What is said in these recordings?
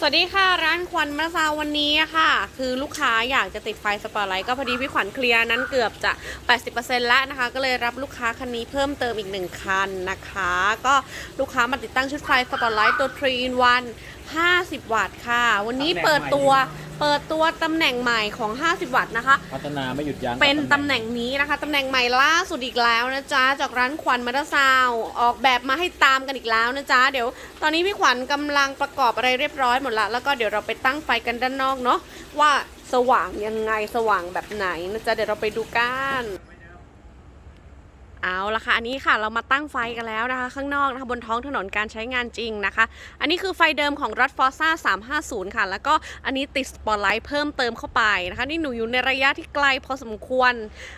สวัสดีค่ะร้านควันมะซาวันนี้ค่ะ คือลูกค้าอยากจะติดไฟสปอร์ไลท์ก็พอดีพี่ขวัญเคลียร์นั้นเกือบจะ 80%แล้วนะคะ ก็เลยรับลูกค้าคันนี้เพิ่มเติมอีกหนึ่งคันนะคะ ก็ลูกค้ามาติดตั้งชุดไฟสปอร์ไลท์ตัว3 in 1 50 วัตต์ค่ะ วันนี้เปิดตัว เปิดตัวตำแหน่งใหม่ของ 50 วัตต์นะคะ พัฒนาไม่หยุดยั้งเป็นกับตำแหน่งนี้นะคะตำแหน่งใหม่ล่าสุดอีกแล้วนะจ๊ะจากร้านขวัญมัตซาวน์ออกแบบมาให้ตามกันอีกแล้วนะจ๊ะเดี๋ยวตอนนี้พี่ขวัญกำลังประกอบอะไรเรียบร้อยหมดละแล้วก็เดี๋ยวเราไปตั้งไฟกันด้านนอกเนาะว่าสว่างยังไงสว่างแบบไหนนะจ๊ะเดี๋ยวเราไปดูกัน เอาละค่ะอันนี้ค่ะเรามาตั้งไฟกันแล้วนะคะ ข้างนอกนะคะบนท้องถนนการใช้งานจริงนะคะ อันนี้คือไฟเดิมของรถฟอร์ซ่า350 ค่ะ แล้วก็อันนี้ติดสปอตไลท์เพิ่มเติมเข้าไปนะคะ นี่หนูอยู่ในระยะที่ไกลพอสมควร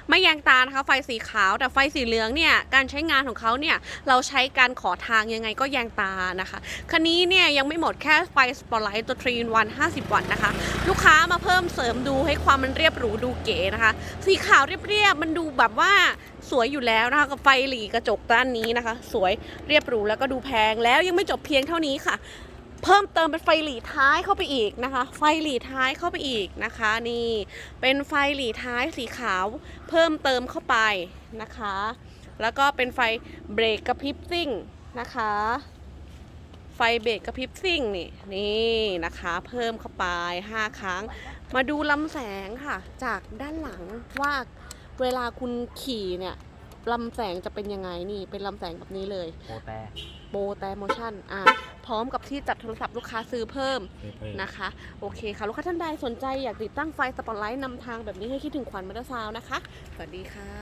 ไม่แยงตานะคะ ไฟสีขาวแต่ไฟสีเหลืองเนี่ยการใช้งานของเขาเนี่ยเราใช้การขอทางยังไงก็แยงตานะคะคันนี้เนี่ยยังไม่หมดแค่ไฟสปอตไลท์ตัว3 in 1 50 วัตต์นะคะ ลูกค้ามาเพิ่มเสริมดูให้ความมันเรียบหรูดูเก๋นะคะ สีขาวเรียบๆมันดูแบบว่า สวยอยู่แล้วนะคะกับไฟหลีกระจกด้านนี้นะคะ สวยเรียบหรูแล้วก็ดูแพงแล้วยังไม่จบเพียงเท่านี้ค่ะ เพิ่มเติมเป็นไฟหลีท้ายเข้าไปอีกนะคะ ไฟหลีท้ายเข้าไปอีกนะคะ นี่เป็นไฟหลีท้ายสีขาว เพิ่มเติมเข้าไปนะคะ แล้วก็เป็นไฟเบรกกระพริบซิ่งนะคะไฟเบรกกระพริบซิ่งนี่นี่นะคะ เพิ่มเข้าไป 5 ครั้ง มาดูลำแสงค่ะ จากด้านหลังว่า เวลาคุณขี่เนี่ยลำแสงจะเป็นยังไงนี่เป็นลำแสงแบบนี้เลย โปรแต่โบแต่โมชั่นอะพร้อมกับที่จัดโทรศัพท์ลูกค้าซื้อเพิ่มเพิ่มนะคะ โอเคค่ะ ลูกค้าท่านใดสนใจอยากติดตั้งไฟสปอตไลท์นำทางแบบนี้ให้คิดถึงขวัญมัตซาวน์นะคะ สวัสดีค่ะ